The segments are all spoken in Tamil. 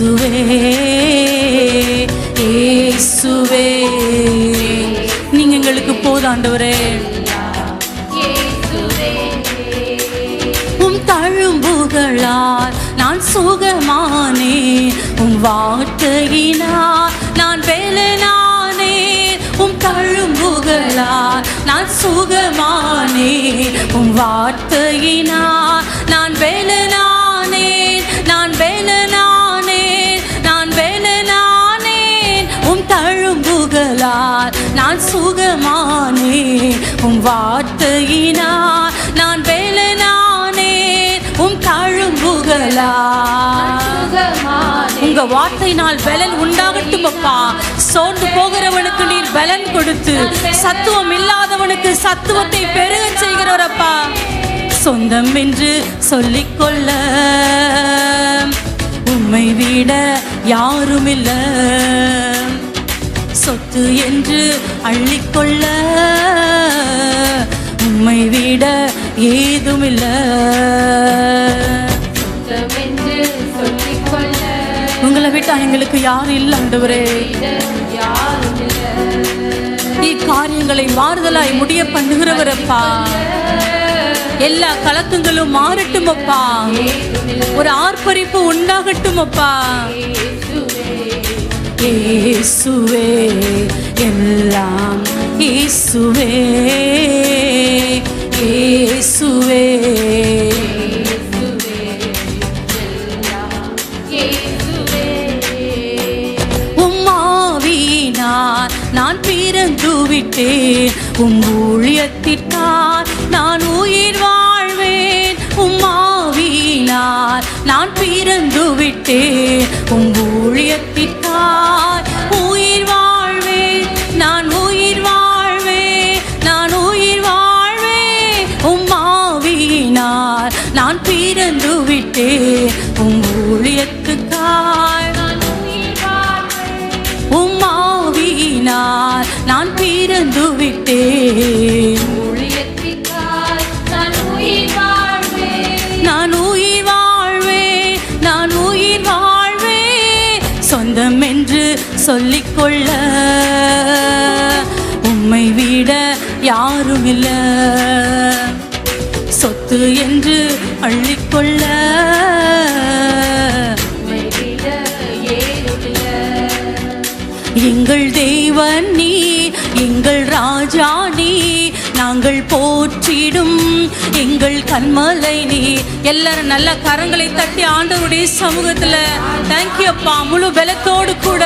இயேசுவே இயேசுவே. நீங்க எங்களுக்கு போதாண்டவரே உம் தழும்புகளால் நான் சுகமானே உம் வார்த்தையினால் நான் வேலனானே உம் தழும்புகளால் நான் சுகமானே உம் வார்த்தையினால் நான் வேலனானே நான் வேலனா தழும்புகளால் நான் சுகமானே உம் வார்த்தையினால் நான் வேலனானே உம் தழும்புகளால். உங்க வார்த்தையினால் பலன் உண்டாகட்டும் அப்பா. சோர்ந்து போகிறவனுக்கு நீர் பலன் கொடுத்து சத்துவம் இல்லாதவனுக்கு சத்துவத்தை பெருகச் செய்கிறவரப்பா சொந்தம் என்று சொல்லிக்கொள்ள உம்மை விட யாரும் இல்ல சொத்து என்று அள்ளிக்கொள்ள உம்மை விட ஏதும் இல்ல உங்களை விட்டா எங்களுக்கு யாரும் இல்லை ஆண்டவரே. காரியங்களை மாறுதலாய் முடிய பண்ணுகிறவரப்பா. எல்லா கலக்கங்களும் மாறட்டும் அப்பா ஒரு ஆர்ப்பரிப்பு உண்டாகட்டும் அப்பா இயேசுவே எல்லாம் இயேசுவே இயேசுவே. உம்மாவினார் நான் பிறந்து விட்டேன். உம் ஊழியத்திற்கார் நான் உயிர் வாழ்வேன். உம்மாவினார் நான் பிறந்து விட்டேன். உம் ஊழியத்திற்கார் நான் பிறந்து விட்டேன். நான் உயிர் வாழ்வேன் நான் உயிர் வாழ்வேன் சொந்தம் என்று சொல்லிக்கொள்ள. உம்மை விட யாரும் இல்லை. சொத்து என்று அள்ளிக்கொள்ள. எங்கள் தேவன் நீ எங்கள் ராஜா நீ நாங்கள் போற்றிடும் எங்கள் கண்மலை நீ. எல்லாரும் நல்ல கரங்களை தட்டி ஆண்டவருடைய சமூகத்துல தேங்க்யூ அப்பா முழு பலத்தோடு கூட.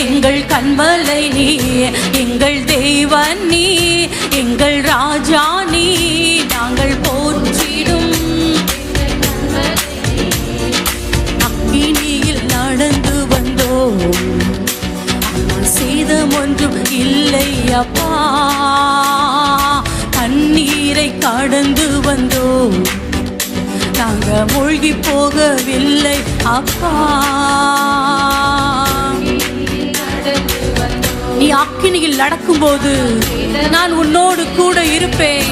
எங்கள் கண்மலை நீ எங்கள் தேவன் நீ எங்கள் ராஜா நீ நாங்கள் போ மூழ்கி போகவில்லை அப்பா நீ அக்கினியில் நடக்கும்போது நான் உன்னோடு கூட இருப்பேன்.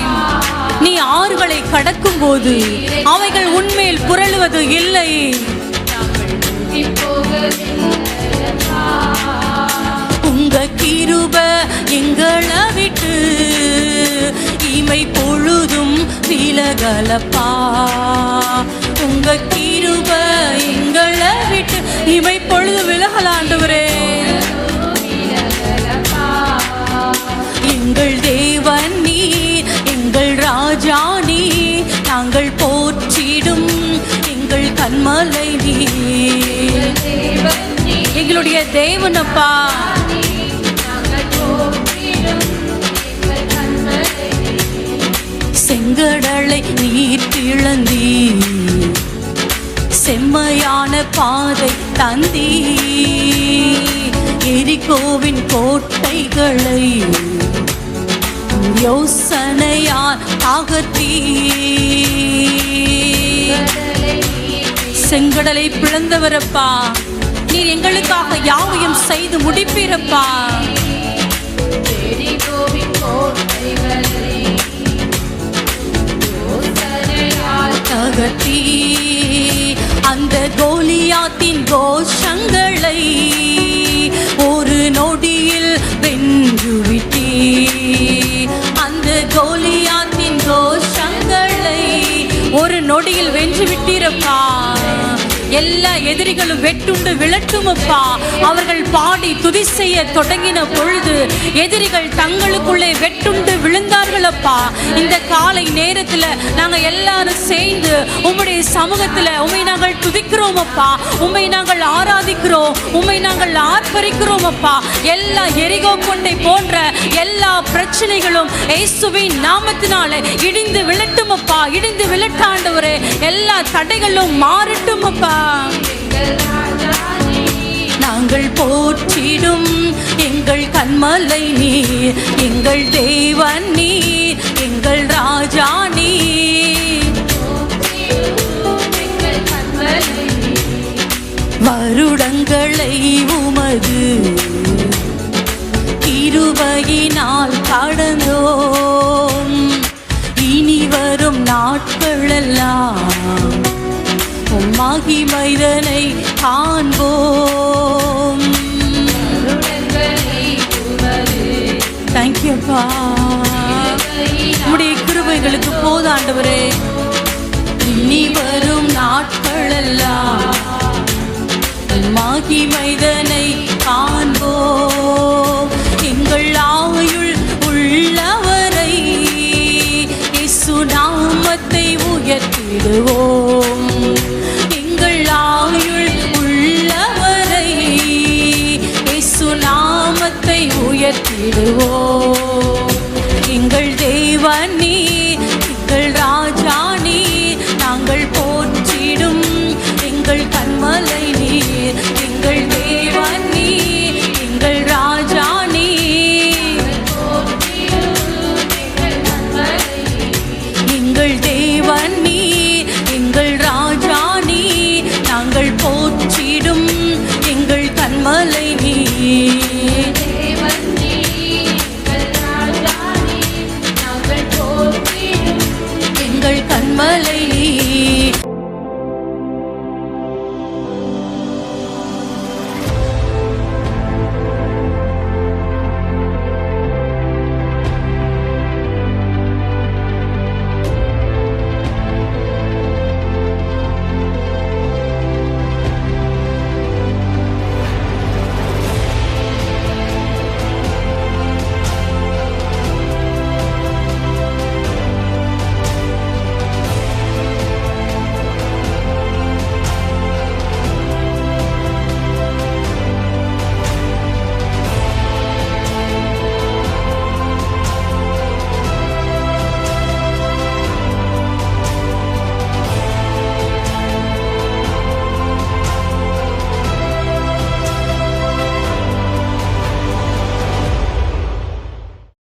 நீ ஆறுகளை கடக்கும்போது அவைகள் உண்மையில் புரளுவது இல்லை. உங்க கிருப எங்களை விட்டு இமை பொழுதும் விலகலப்பா. உங்க கிருப எங்களை விட்டு இமை பொழுது விலகலாண்டவரே எங்கள் தேவன் நீ எங்கள் ராஜா நீ நாங்கள் போற்றிடும் எங்கள் கண்மலை நீ. எங்களுடைய தேவனப்பா. பாதை தந்தி. எரிகோவின் கோட்டைகளை யோசனையால் அகத்தி செங்கடலை பிளந்தவரப்பா நீர் எங்களுக்காக யாவையும் செய்து முடிப்பீரப்பா. தகட்டி கோலியாத்தின் கோஷங்களை ஒரு நொடியில் வென்றுவிட்டீ அந்த கோலியாத்தின் கோஷங்களை ஒரு நொடியில் வென்று விட்டீரப்பா எல்லா எதிரிகளும் வெட்டுண்டு விழட்டுமப்பா. அவர்கள் பாடி துதி செய்ய தொடங்கின பொழுது எதிரிகள் தங்களுக்குள்ளே வெட்டுண்டு விழுந்தார்களப்பா. இந்த காலை நேரத்தில் நாங்கள் எல்லாரும் சேர்ந்து உம்முடைய சமூகத்தில் உண்மை நாங்கள் துதிக்கிறோம். அப்பா. உண்மை நாங்கள் ஆராதிக்கிறோம். உண்மை நாங்கள் ஆர்ப்பரிக்கிறோம் அப்பா. எல்லா எரிகோ கொண்டை போன்ற எல்லா பிரச்சனைகளும் இயேசுவின் நாமத்தினால இடிந்து விழட்டும் அப்பா. இடிந்து விழட்டாண்டவரே எல்லா தடைகளும் மாறட்டும் அப்பா. நாங்கள் போற்றிடும் எங்கள் கண்மலை நீர் எங்கள் தெய்வ நீ எங்கள் ராஜா நீ வருடங்களை உமது இருவையினால் கடந்தோம். இனி வரும் நாட்களெல்லாம் உம் மகிமைதனை காண்போம். தேங்க்யூப்பா உடைய கிருபைகளுக்கு போதாண்டவரே இனி வரும் நாட்களெல்லாம் உம் மகிமைதனை காண்போம். எங்கள் ஆயுள் உள்ளவரை இசு நாமத்தை உயர்த்திடுவோம். எங்கள் ஆயுள் உள்ளவரை இசு நாமத்தை உயர்த்திடுவோம். எங்கள் தேவன்